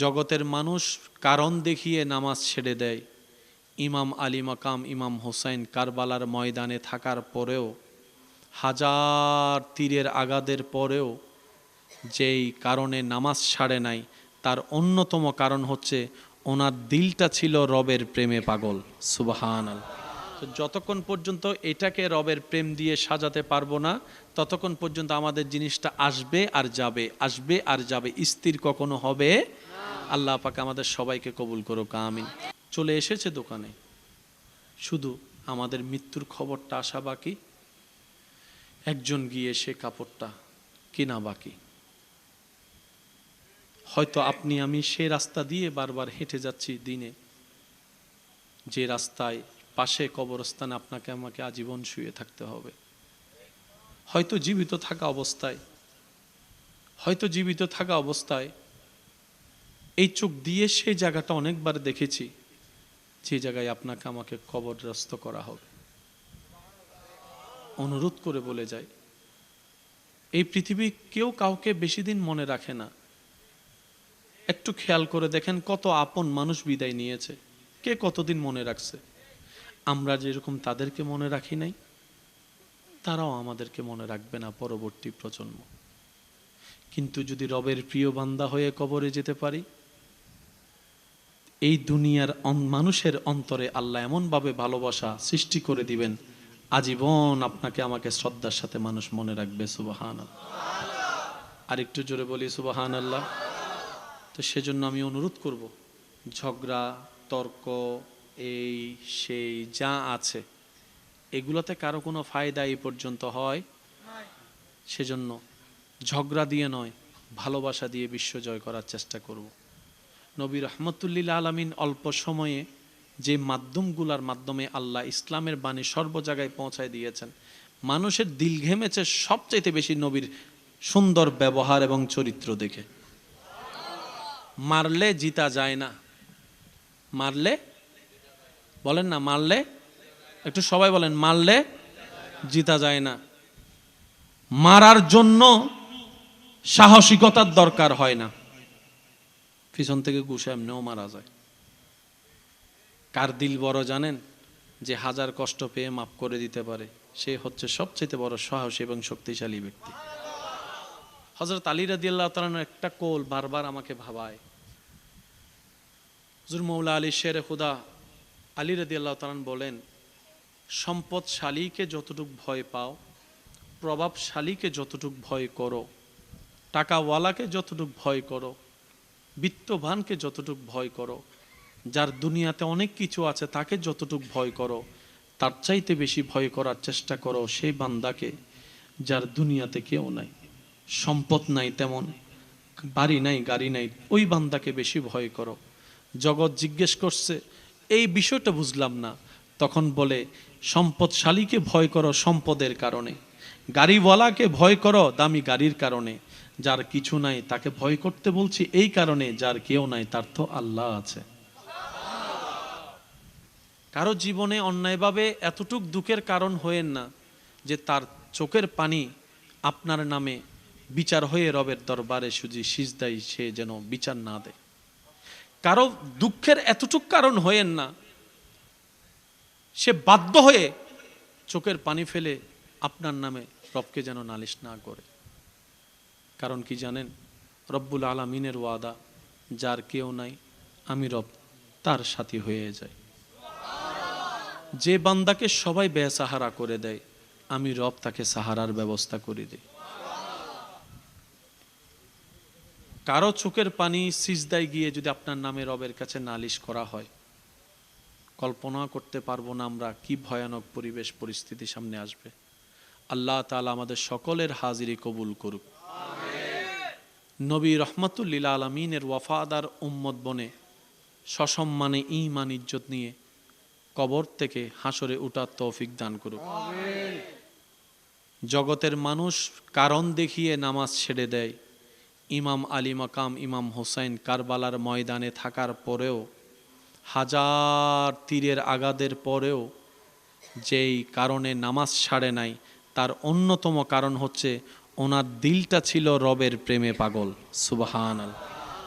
জগতের মানুষ কারণ দেখিয়ে নামাজ ছেড়ে দেয়। ইমাম আলী মাকাম, ইমাম হোসাইন কারবালার ময়দানে থাকার পরেও, হাজার তীরের আগাদের পরেও যেই কারণে নামাজ ছাড়ে নাই, তার অন্যতম কারণ হচ্ছে ওনার দিলটা ছিল রবের প্রেমে পাগল। সুবাহান তো যতক্ষণ পর্যন্ত এটাকে রবের প্রেম দিয়ে সাজাতে পারব না, ততক্ষণ পর্যন্ত আমাদের জিনিসটা আসবে আর যাবে, আসবে আর যাবে, স্থির কখনো হবে আল্লাহ পাকে আমাদের সবাইকে কবুল করুক, আমিন। চলে এসেছে দোকানে। শুধু আমাদের মৃত্যুর খবরটা আসা বাকি, একজন গিয়ে সে কাপড়টা কেনা বাকি। হয়তো আপনি, আমি সে রাস্তা দিয়ে বারবার হেঁটে যাচ্ছি দিনে। যে রাস্তায় পাশে কবরস্থানে আপনাকে, আমাকে আজীবন শুয়ে থাকতে হবে। হয়তো জীবিত থাকা অবস্থায়, হয়তো জীবিত থাকা অবস্থায় এই চোখ দিয়ে সেই জায়গাটা অনেকবার দেখেছি, যে জায়গায় আপনাকে আমাকে কবরগ্রস্ত করা হবে। অনুরোধ করে বলে যায় এই পৃথিবী কেউ কাউকে বেশি দিন মনে রাখে না। একটু খেয়াল করে দেখেন কত আপন মানুষ বিদায় নিয়েছে, কে কতদিন মনে রাখছে। আমরা যেরকম তাদেরকে মনে রাখি নাই, তারাও আমাদেরকে মনে রাখবে না পরবর্তী প্রজন্ম। কিন্তু যদি রবের প্রিয় বান্দা হয়ে কবরে যেতে পারি এই দুনিয়ার মানুষের অন্তরে আল্লাহ এমনভাবে ভালোবাসা সৃষ্টি করে দিবেন, আজীবন আপনাকে আমাকে শ্রদ্ধার সাথে মানুষ মনে রাখবে সুবাহান আর একটু জোরে বলি সুবাহান আল্লাহ তো সেজন্য আমি অনুরোধ করব, ঝগড়া, তর্ক, এই, সেই, যা আছে, এগুলোতে কারও কোনো ফায়দা এই পর্যন্ত হয়? সেজন্য ঝগড়া দিয়ে নয়, ভালোবাসা দিয়ে বিশ্ব জয় করার চেষ্টা করব। নবী রহমতুল্লিল আলমিন অল্প সময়ে যে মাধ্যমগুলোর মাধ্যমে আল্লাহ ইসলামের বাণী সর্ব জায়গায় পৌঁছায় দিয়েছেন, মানুষের দিল ঘেমেছে সবচাইতে বেশি নবীর সুন্দর ব্যবহার এবং চরিত্র দেখে। মারলে জিতা যায় না। মারলে? বলেন না, মারলে? একটু সবাই বলেন, মারলে জিতা যায় না। মারার জন্য সাহসিকতার দরকার হয় না। পিছন থেকে ঘুষে এমনিও মারা যায়। কার দিল বড় জানেন? যে হাজার কষ্ট পেয়ে মাফ করে দিতে পারে। সে হচ্ছে সবচেয়ে বড় সাহসী এবং শক্তিশালী ব্যক্তি। হজরত আলী রাদি আল্লাহ একটা কোল বারবার আমাকে ভাবায়। হুজুর মৌলা আলী শের খুদা আলী রাদি আল্লাহ তালান বলেন, সম্পদশালীকে যতটুক ভয় পাও, প্রভাবশালীকে যতটুক ভয় করো, টাকাওয়ালাকে যতটুক ভয় করো বিত্তবানকে যতটুক ভয় করো, যার দুনিয়াতে অনেক কিছু আছে তাকে যতটুক ভয় করো, তার চাইতে বেশি ভয় করার চেষ্টা করো সেই বান্দাকে, যার দুনিয়াতে কেউ নাই, সম্পদ নাই তেমন, বাড়ি নাই, গাড়ি নাই, ওই বান্দাকে বেশি ভয় করো। জগৎ জিজ্ঞেস করছে, এই বিষয়টা বুঝলাম না। তখন বলে, সম্পদশালীকে ভয় করো সম্পদের কারণে, গাড়িওয়ালাকে ভয় করো দামি গাড়ির কারণে যার কিছু নাই, তাকে ভয় করতে বলছি, এই কারণে যার কেউ নাই, তার তো আল্লাহ আছে। কারও জীবনে অন্যায়ভাবে এতটুক দুঃখের কারণ হয়েন না যে তার চোখের পানি আপনার নামে বিচার হয়ে রবের দরবারে সুজি সিজদাই সে যেন বিচার না দেয়। কারও দুঃখের এতটুক কারণ হয়েন না, সে বাধ্য হয়ে চোখের পানি ফেলে আপনার নামে রবকে যেন নালিশ না করে। কারণ কি জানেন? রব্বুল আলমিনের ওয়াদা, যার কেউ নাই, আমি রব, তার সাথী হয়ে যাই। যে বান্দাকে সবাই বেসাহারা করে দেয়, আমি রব তাকে সাহারার ব্যবস্থা করে দিই। কারও চোখের পানি সিজদায় গিয়ে যদি আপনার নামে রবের কাছে নালিশ করা হয়, কল্পনা করতে পারব না আমরা কি ভয়ানক পরিবেশ, পরিস্থিতি সামনে আসবে। আল্লাহ তাআলা আমাদের সকলের হাজিরি কবুল করুক। নবী রহমতুল্লিল আলমিনের ওয়াফাদার উম্মত বনে সসম্মানে ইমান ইজ্জত নিয়ে কবর থেকে হাসরে উঠার তৌফিক দান করুক। জগতের মানুষ কারণ দেখিয়ে নামাজ ছেড়ে দেয়। ইমাম আলী মাকাম, ইমাম হোসাইন কারবালার ময়দানে থাকার পরেও, হাজার তীরের আগাদের পরেও যেই কারণে নামাজ ছাড়ে নাই, তার অন্যতম কারণ হচ্ছে ওনার দিলটা ছিল রবের প্রেমে পাগল সুবাহান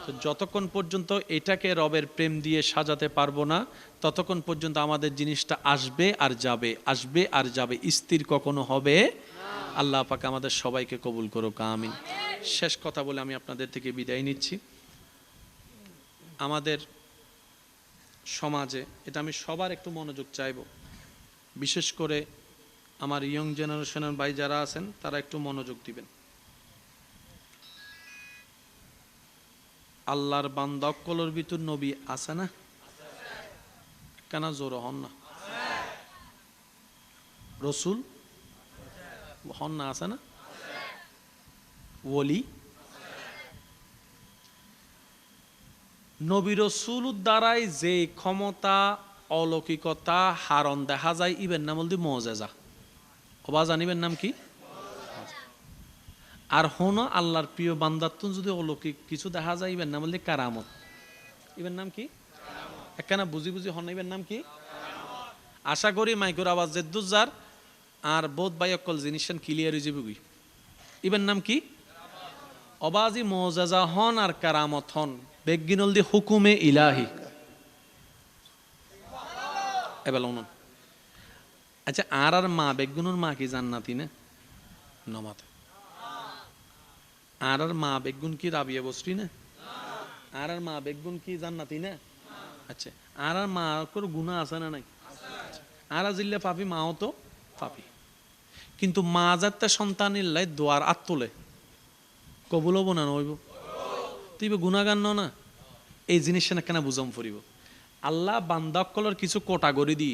তো যতক্ষণ পর্যন্ত এটাকে রবের প্রেম দিয়ে সাজাতে পারব না, ততক্ষণ পর্যন্ত আমাদের জিনিসটা আসবে আর যাবে, আসবে আর যাবে, স্থির কখনো হবে আল্লাহ পাক আমাদের সবাইকে কবুল করুক, আমিন। শেষ কথা বলে আমি আপনাদের থেকে বিদায় নিচ্ছি। আমাদের সমাজে, এটা আমি সবার একটু মনোযোগ চাইব, বিশেষ করে আমার ইয়ং জেনারেশনের ভাই যারা আছেন, তারা একটু মনোযোগ দিবেন। আল্লাহর বান্দকলর ভিতর নবী আছে না? কেন জোর হন না? রসুল? হন না, আছে না? ওলি? নবী রসুল দ্বারাই যে ক্ষমতা, অলৌকিকতা হারণ দেখা যায়, ইবেন নাম বলতে মজেজা। অবা জানিবেন নাম কি? আর হন আল্লাহর প্রিয় বান্দাত্তুন যদি অলৌকিক কিছু দেখা যায় ইবেন নাম বলতে কারামত। ইবেন নাম কি? একখানা বুঝি বুঝি হন ইবেন নাম কি? আশা করি মাইকুর আওয়াজ জেদ্দুজার আর বোধ বাই অকল জিনিসেন ক্লিয়ার হয়ে যাবে ইবেন নাম কি? অবাজি মজাজা হন আর কারামত হন বেগিনল দি হুকুমে ইলাহি। এবার আচ্ছা আর আর মা বেগুনুর মা কি জান্নাতি না? নমাত আর আর মা বেগুন কি রাবিয়া বসরি না? আর আর মা বেগুন কি জান্নাতি না? আচ্ছা আর আর মা কোনো গুণা আছে না নাই? আর জিল্লে পাপি, মাও তো পাপি। কিন্তু মা যাতে সন্তানের লাই দোয়ার আত তোলে। কবুল হব না নইব তুই গুণাগান ন না? এই জিনিসটা না কেন বুঝাম ফুরিব? আল্লাহ বান্দাকলর কিছু কোটাগরি দি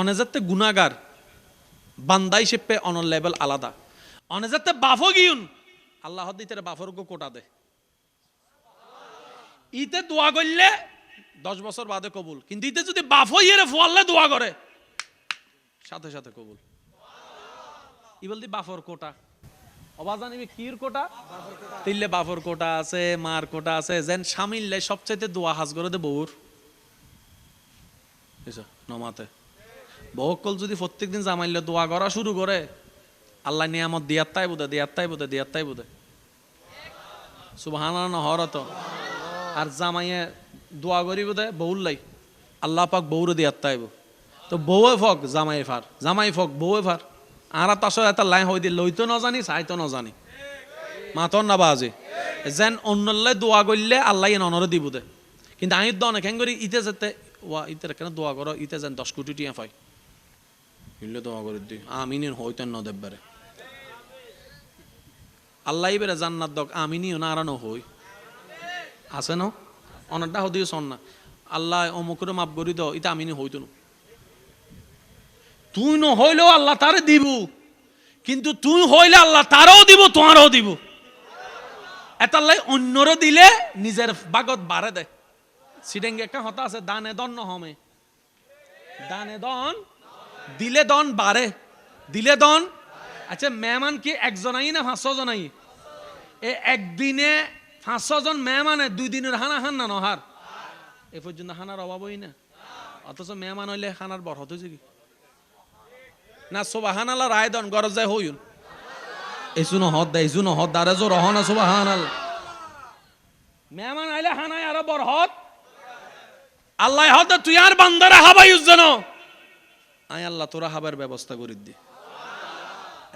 অনেজাতে গুণাগার বান্দা হিসেবে অনর লেভেল আলাদা। অনেজাতে বাফো গিউন আল্লাহ দিতে বাফর গো কোটা দে। ইতে দোয়া করলে দশ বছর বাদে কবুল, কিন্তু ইতে যদি বাফো ইয়ে ফোয়াল্লে দোয়া করে, সাথে সাথে কবুল। ই বলতে বাফর কোটা। অবাজান ইবে কির কোটা? তিল্লে বাফর কোটা আছে, মার কোটা আছে, যেন সামিললে সবচাইতে দোয়া হাজ করে দে বউর। নমাতে। বহুকল যদি প্রত্যেকদিন জামাইলে দোয়া করা শুরু করে, আল্লাহ নিয়ামত দিয়ার তাই বোধে দিয়ার তাই বোধে দিয়ার তাই বোধে সুবাহান হরত আর জামাইয়ে দোয়া করি বোধে বউর লাই। আল্লাহ পাক বউরে দিয়ার তাইব তো বউয়ে ফক জামাই ফার, জামাই ফক বউয়ে ফার। আর তার সাথে একটা লাইন হই দিয়ে লইতো ন জানি, চাইতো ন জানি। মাতন না বাজে। যেন অন্যল্লাই দোয়া করলে আল্লাহ অনরে দিব দে কিন্তু আমি দ অনেক করি, ইতে যেতে, ওয়া, ইতে কেন দোয়া করো, ইতে যেন দশ কোটি টিয়া পাই দোয়া করে দি আমিনিন হইতেন ন আল্লাহ ইবেরে জান্নাত দক আমিনিও না আরানো হই আছে ন অনেকটা হদিও শোন না আল্লাহ অমুকরে মাপ করি দাও ইটা আমিনি হইতো না তুই নহইলেও আল্লাহ তারে দিব কিন্তু তুই হইলে আল্লাহ তারও দিব তোমারও দিব এতাল্লাই অন্যরও দিলে নিজের বাগত বাড়ে দেয় সিডেঙ্গে একটা হতা আছে দানে দন নহমে দানে দন দিলে দন বাড়ে দিলে দন? আচ্ছা মেহমান কি একজনাই না পাঁচশো জনাই এ একদিনে পাঁচশো জন মেহমানে দুই দিনের হানা হান না নহার? এ পর্যন্ত হানার অভাবই না। অথচ মেহমান হইলে হানার বরহত হয়েছে কি? না সুবাহান আল্লাহ রায় দন, গরজ যায় হইন এসুনো হদ দে এসুনো হদ দারে জো রহ না সুবাহান আল্লাহ মেহমান আইলে হানায় আরও বড় হদ আল্লাহ হদ তুই আর বান্দারা হাবাই উজ্জন আয় আল্লাহ তোরা হাবার ব্যবস্থা করে দি।